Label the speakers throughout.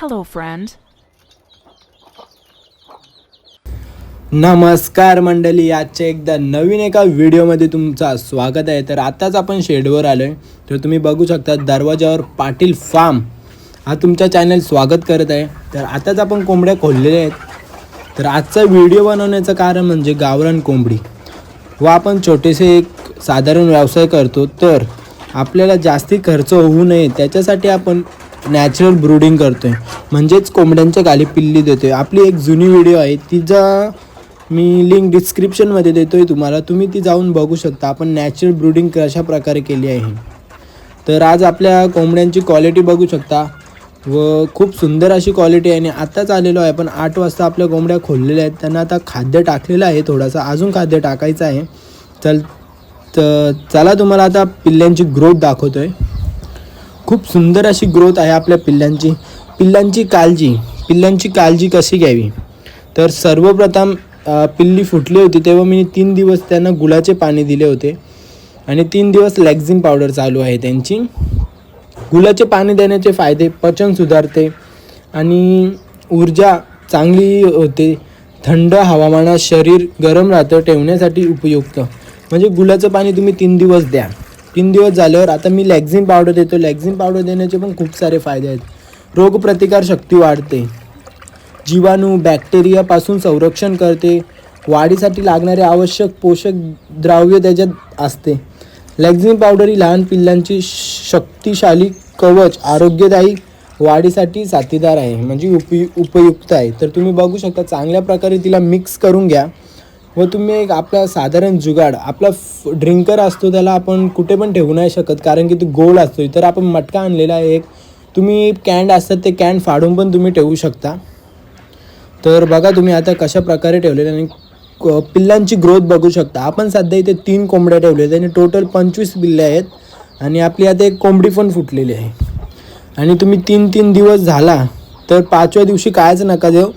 Speaker 1: Hello, friend.
Speaker 2: नमस्कार मंडळी आजच्या एकदा नवीन एका व्हिडिओमध्ये तुमचा स्वागत आहे. तर आताच आपण शेडवर आलो आहे तर तुम्ही बघू शकता दरवाजावर पाटील फार्म हा तुमच्या चॅनल स्वागत करत आहे. तर आताच आपण कोंबड्या खोललेल्या आहेत. तर आजचा व्हिडिओ बनवण्याचं कारण म्हणजे गावरान कोंबडी. व आपण छोटेसे एक साधारण व्यवसाय करतो. तर आपल्याला जास्ती खर्च होऊ नये. त्याच्यासाठी आपण नॅचरल ब्रूडिंग करतो आहे म्हणजेच कोंबड्यांच्या खाली पिल्ली देतो आहे आपली एक जुनी व्हिडिओ आहे. तिचा मी लिंक डिस्क्रिप्शनमध्ये देतो आहे तुम्हाला. तुम्ही ती जाऊन बघू शकता. आपण नॅचरल ब्रूडिंग कशा प्रकारे केली आहे तर आज आपल्या कोंबड्यांची क्वालिटी बघू शकता. व खूप सुंदर अशी क्वालिटी आहे. आणि आत्ताच आलेलो आहे. पण आठ वाजता आपल्या कोंबड्या खोललेल्या आहेत. त्यांना आता खाद्य टाकलेलं आहे थोडासा. अजून खाद्य टाकायचं आहे. चल तर चला तुम्हाला आता पिल्ल्यांची ग्रोथ दाखवतो आहे खूप सुंदर अशी ग्रोथ आहे आपल्या पिल्लांची. पिल्लांची काळजी पिल्लांची काळजी कशी घ्यावी? तर सर्वप्रथम पिल्ली फुटली होती तेव्हा मी तीन दिवस त्यांना गुलाचे पाणी दिले होते. आणि तीन दिवस लॅक्झिन पावडर चालू आहे त्यांची. गुलाचे पाणी देण्याचे फायदे पचन सुधारते आणि ऊर्जा चांगली होते. थंड हवामानात शरीर गरम राहतं ठेवण्यासाठी उपयुक्त. म्हणजे गुलाचं पाणी तुम्ही तीन दिवस द्या. तीन दिवस झाल्यावर आता मी लॅक्झिन पावडर देतो. लॅक्झिन पावडर देण्याचे पण खूप सारे फायदे आहेत. रोगप्रतिकार शक्ती वाढते. जीवाणू बॅक्टेरियापासून संरक्षण करते. वाढीसाठी लागणारे आवश्यक पोषक द्राव्य त्याच्यात असते. लॅक्झिन पावडर ही लहान पिल्लांची शक्तिशाली कवच आरोग्यदायी वाढीसाठी साथीदार आहे. म्हणजे उपयु उपयुक्त आहे. तर तुम्ही बघू शकता चांगल्या प्रकारे तिला मिक्स करून घ्या. व तुम्ही एक आपला साधारण जुगाड आपला ड्रिंकर असतो त्याला आपण कुठे पण ठेवू नाही शकत कारण की तो गोल असतो तर आपण मटका आणलेला आहे एक. तुम्ही कॅन्ड असतात ते कॅन्ड फाडून पण तुम्ही ठेवू शकता. तर बघा तुम्ही आता कशा प्रकारे ठेवलेलं आणि क- पिल्लांची ग्रोथ बघू शकता. आपण सध्या इथे तीन कोंबड्या ठेवल्या आणि टोटल पंचवीस पिल्ले आहेत आणि आपली आता एक कोंबडी पण फुटलेली आहे. आणि तुम्ही तीन तीन दिवस झाला तर पाचव्या दिवशी कायच नका देऊ.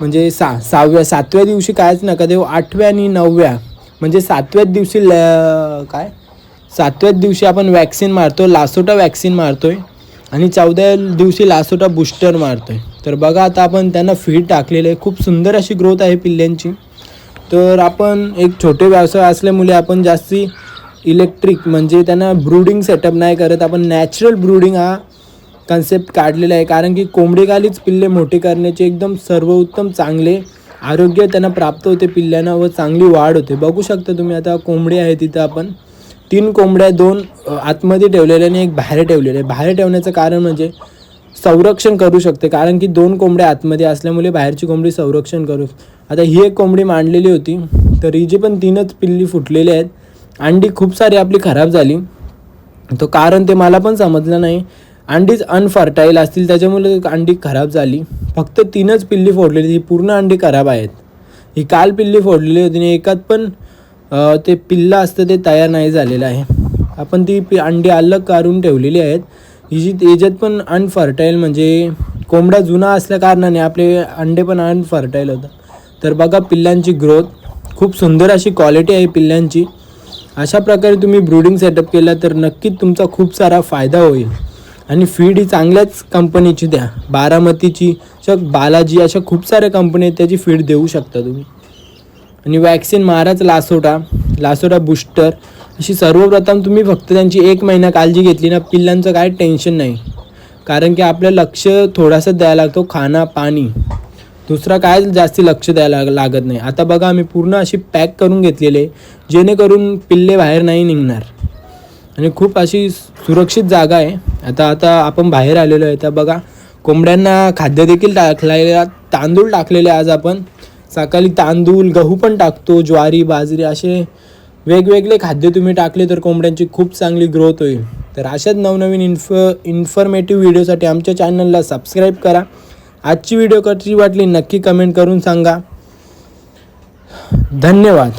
Speaker 2: म्हणजे सा सहाव्या सातव्या दिवशी कायच नका देऊ आठव्या आणि नवव्या. म्हणजे सातव्याच दिवशी ल काय? सातव्याच दिवशी आपण वॅक्सिन मारतो लासोटा वॅक्सिन मारतो आहे आणि चौदा दिवशी लासोटा बूस्टर मारतो आहे तर बघा आता आपण त्यांना फीड टाकलेलं आहे. खूप सुंदर अशी ग्रोथ आहे पिल्ल्यांची. तर आपण एक छोटे व्यवसाय असल्यामुळे आपण जास्ती इलेक्ट्रिक म्हणजे त्यांना ब्रूडिंग सेटअप नाही करत. आपण नॅचरल ब्रूडिंग हा कन्सेप्ट काढलेला आहे. कारण की कोंबडीखालीच पिल्ले मोठे करण्याचे एकदम सर्वोत्तम चांगले आरोग्य त्यांना प्राप्त होते पिल्ल्यांना व चांगली वाढ होते. बघू शकता तुम्ही आता कोंबडी आहे तिथं आपण. तीन कोंबड्या दोन आतमध्ये ठेवलेल्या आणि एक बाहेर ठेवलेले आहे. बाहेर ठेवण्याचं कारण म्हणजे संरक्षण करू शकते. कारण की दोन कोंबड्या आतमध्ये असल्यामुळे बाहेरची कोंबडी संरक्षण करू आता ही एक कोंबडी मांडलेली होती. तर ही जी पण तीनच पिल्ली फुटलेली आहेत. अंडी खूप सारी आपली खराब झाली. तो कारण ते मला पण समजलं नाही. अंडीच अनफर्टाईल असतील त्याच्यामुळे अंडी खराब झाली. फक्त तीनच पिल्ली फोडलेली ही पूर्ण अंडी खराब आहेत. ही काल पिल्ली फोडलेली होती आणि एकात पण ते पिल्लं असतं ते तयार नाही झालेलं आहे. आपण ती पि अंडी अलग काढून ठेवलेली आहेत. हिची याच्यात पण अनफर्टाईल म्हणजे कोंबडा जुना असल्या कारणाने आपले अंडे पण अनफर्टाईल होतं तर बघा पिल्लांची ग्रोथ खूप सुंदर अशी क्वालिटी आहे पिल्लांची. अशा प्रकारे तुम्ही ब्रूडिंग सेटअप केला तर नक्कीच तुमचा खूप सारा फायदा होईल. आणि फीड ही चांगल्याच कंपनीची द्या. बारामतीची अशा बालाजी अशा खूप साऱ्या कंपनी आहेत त्याची फीड देऊ शकता तुम्ही. आणि वॅक्सिन माराच लासोटा लासोटा बूस्टर अशी सर्वप्रथम तुम्ही फक्त त्यांची एक महिना काळजी घेतली ना पिल्लांचं काय टेन्शन नाही. कारण की आपलं लक्ष थोडासा द्यायला लागतो खाना पाणी. दुसरा काय जास्ती लक्ष द्यायला लाग- लागत नाही. आता बघा आम्ही पूर्ण अशी पॅक करून घेतलेले जेणेकरून पिल्ले बाहेर नाही निघणार. आणि खूप अशी सुरक्षित जागा आहे. आता आता आपण बाहेर आलेलो आहे. तर बघा कोंबड्यांना खाद्य देखील टाकलेला तांदूळ टाकलेले आज आपण. सकाळी तांदूळ गहू पण टाकतो ज्वारी बाजरी असे वेगवेगळे खाद्य तुम्ही टाकले तर कोंबड्यांची खूप चांगली ग्रोथ होईल. तर अशाच नवनवीन इन्फ इन्फॉर्मेटिव्ह व्हिडिओसाठी आमच्या चॅनलला सबस्क्राईब करा. आजची व्हिडिओ कशी वाटली नक्की कमेंट करून सांगा. धन्यवाद.